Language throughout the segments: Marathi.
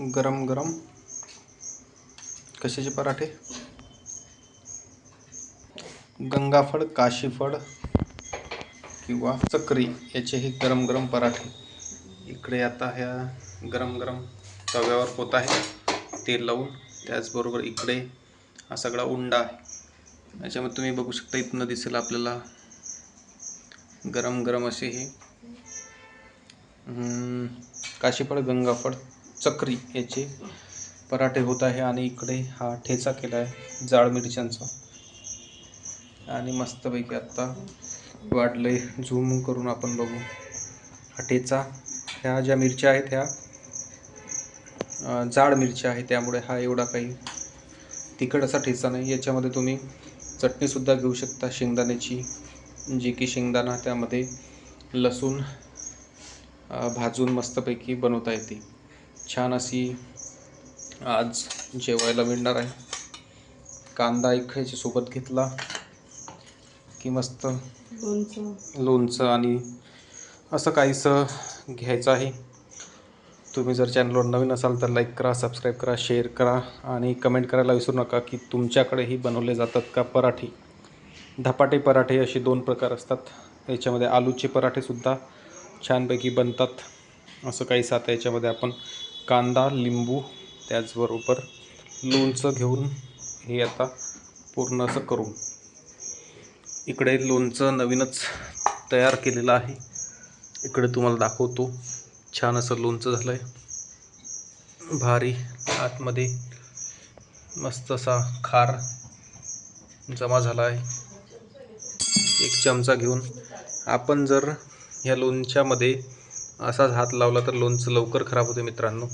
गरम गरम. कशाचे पराठे? गंगाफळ काशीफळ किंवा चक्री याचे हे गरम गरम पराठे. इकडे आता ह्या गरम गरम तव्यावर होत आहे. तेल लावून त्याचबरोबर इकडे हा सगळा उंडा आहे. याच्यामध्ये तुम्ही बघू शकता इथनं दिसेल आपल्याला गरम गरम असे हे. काशीफळ गंगाफळ चक्री याचे पराठे होत आहे आणि इकडे हा ठेचा केला आहे जाड मिरच्यांचा. आणि मस्तपैकी आत्ता वाढलंय झूम करून आपण बघू. हा ठेचा ह्या ज्या मिरच्या आहेत ह्या जाड मिरच्या आहेत त्यामुळे हा एवढा काही तिखट असा ठेचा नाही. याच्यामध्ये तुम्ही चटणीसुद्धा घेऊ शकता शेंगदाण्याची जी की शेंगदाणा त्यामध्ये लसूण भाजून मस्तपैकी बनवता येते. छान अशी आज जेवायला मिळणार आहे. कांदा एक सोबत घेतला. की मस्त लोणचं. लोणचं आणि असं काहीसं घ्यायचं आहे. तुम्ही जर चॅनलवर नवीन असाल तर लाईक करा सबस्क्राईब करा शेअर करा आणि कमेंट करायला विसरू नका की तुमच्याकडेही बनवले जातात का पराठे. धपाटे पराठे असे दोन प्रकार असतात. याच्यामध्ये आलूचे पराठेसुद्धा छानपैकी बनतात. असं काहीसं आता याच्यामध्ये आपण कांदा लिंबू त्याचबरोबर लोणचं घेऊन हे आता पूर्ण असं करू इकडे लोणचं नवीनच तयार केलेलं आहे. इकडे तुम्हाला दाखवतो. छान असं लोणचं झालं आहे भारी आतमध्ये मस्त असा खार जमा झाला आहे एक चमचा घेऊन आपण जर ह्या लोणच्यामध्ये असाच हात लावला तर लोणचं लवकर खराब होते मित्रांनो.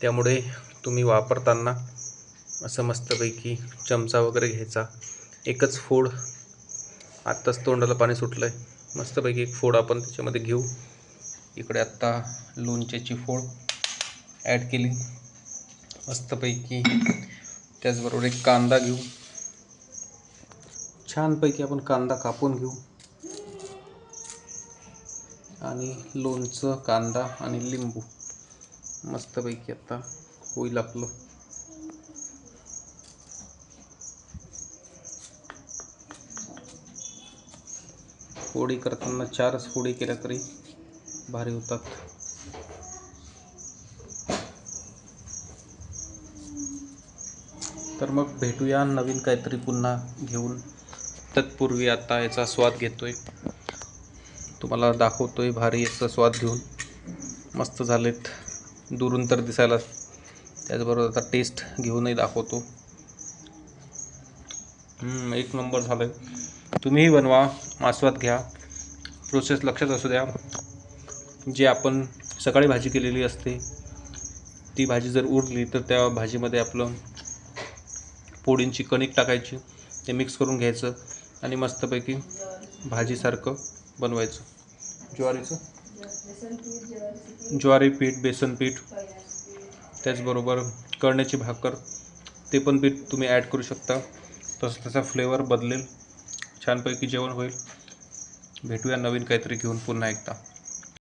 त्यामुळे तुम्ही वापरताना असं मस्तपैकी चमचा वगैरे घ्यायचा. एकच फोड. आत्ताच तोंडाला पाणी सुटलं आहे मस्तपैकी एक फोड आपण त्याच्यामध्ये घेऊ. इकडे आत्ता लोणच्याची फोड ॲड केली. मस्तपैकी त्याचबरोबर एक कांदा घेऊ. छानपैकी आपण कांदा कापून घेऊ. आणि लोणचं कांदा आणि लिंबू. मस्तपैकी आता होईल आपलं. फोडी करताना चारच फोडी केल्या तरी भारी होतात. तर मग भेटूया नवीन काहीतरी पुन्हा घेऊन. तत्पूर्वी आता याचा स्वाद घेतोय. तुम्हाला दाखवतोय भारी याचा स्वाद घेऊन. मस्त झालेत. दुरून तर दिसायला त्याचबरोबर आता टेस्ट घेऊनही दाखवतो. एक नंबर झालं आहे तुम्हीही बनवा आस्वाद घ्या. प्रोसेस लक्षात असू द्या. जे आपण सकाळी भाजी केलेली असते ती भाजी जर उरली तर त्या भाजीमध्ये आपलं पोळींची कणिक टाकायची ते मिक्स करून घ्यायचं आणि मस्तपैकी भाजीसारखं बनवायचं. ज्वारीचं? ज्वारी पीठ बेसन पीठ त्याचबरोबर कळण्याची भाकर ते पण पीठ तुम्ही ॲड करू शकता. तसं त्याचा फ्लेवर बदलेल. छानपैकी जेवण होईल. भेटूया नवीन काहीतरी घेऊन पुन्हा एकदा.